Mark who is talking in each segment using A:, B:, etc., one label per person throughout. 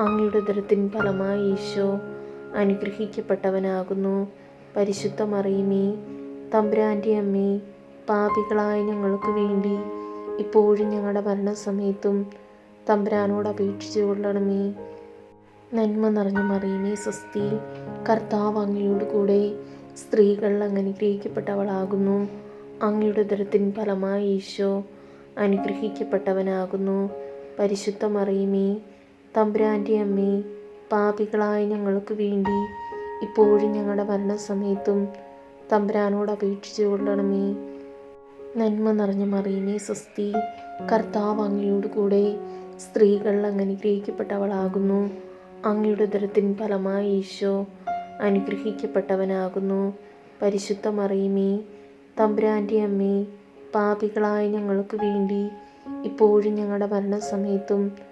A: അങ്ങയുടെ ഉദരത്തിൻ ഫലമായി ഈശോ അനുഗ്രഹിക്കപ്പെട്ടവനാകുന്നു. പരിശുദ്ധ മറിയമേ തമ്പുരാന്റെ അമ്മേ പാപികളായ ഞങ്ങൾക്ക് വേണ്ടി ഇപ്പോഴും ഞങ്ങളുടെ മരണസമയത്തും തമ്പുരാനോട് അപേക്ഷിച്ചു കൊള്ളണമേ. നന്മ നിറഞ്ഞ മറിയമേ സ്വസ്തി കർത്താവ് അങ്ങയോട് കൂടെ സ്ത്രീകൾ അങ്ങ് അനുഗ്രഹിക്കപ്പെട്ടവളാകുന്നു അങ്ങയുടെ ദൃത്തിൻ ഫലമായി ഈശോ അനുഗ്രഹിക്കപ്പെട്ടവനാകുന്നു. പരിശുദ്ധ മറിയമേ തമ്പുരാന്റെ അമ്മേ പാപികളായ ഞങ്ങൾക്ക് വേണ്ടി ഇപ്പോഴും ഞങ്ങളുടെ മരണസമയത്തും തമ്പുരാനോട് അപേക്ഷിച്ചു കൊള്ളണമേ. നന്മ നിറഞ്ഞ മറിയമേ സ്വസ്തി. കർത്താവ് അങ്ങയോട് കൂടെ സ്ത്രീകൾ അനുഗ്രഹിക്കപ്പെട്ടവളാകുന്നു. അങ്ങയുടെ ഉദരത്തിൻ ഫലമായി ഈശോ അനുഗ്രഹിക്കപ്പെട്ടവനാകുന്നു. പരിശുദ്ധ മറിയമേ തമ്പുരാന്റെ അമ്മേ പാപികളായ ഞങ്ങൾക്ക് വേണ്ടി ഇപ്പോഴും ഞങ്ങളുടെ മരണസമയത്തും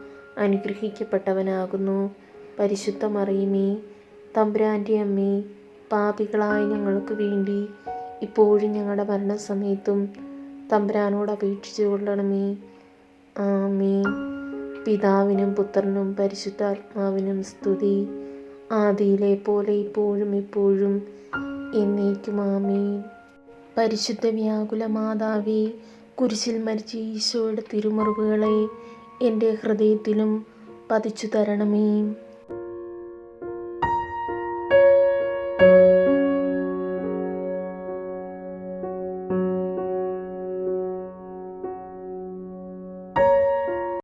A: അനുഗ്രഹിക്കപ്പെട്ടവനാകുന്നു. പരിശുദ്ധ തമ്പുരാന്റെ അമ്മേ പാപികളായ ഞങ്ങൾക്ക് വേണ്ടി ഇപ്പോഴും ഞങ്ങളുടെ മരണസമയത്തും തമ്പുരാനോട് അപേക്ഷിച്ചു കൊള്ളണമേ. ആമേ പിതാവിനും പുത്രനും പരിശുദ്ധാത്മാവിനും സ്തുതി. ആദിയിലെ പോലെ ഇപ്പോഴും എപ്പോഴും എന്നേക്കും ആമേ പരിശുദ്ധ വ്യാകുല മാതാവേ കുരിശിൽ മരിച്ച ഈശോയുടെ തിരുമുറിവുകളെ എന്റെ ഹൃദയത്തിലും പതിച്ചു തരണമേ.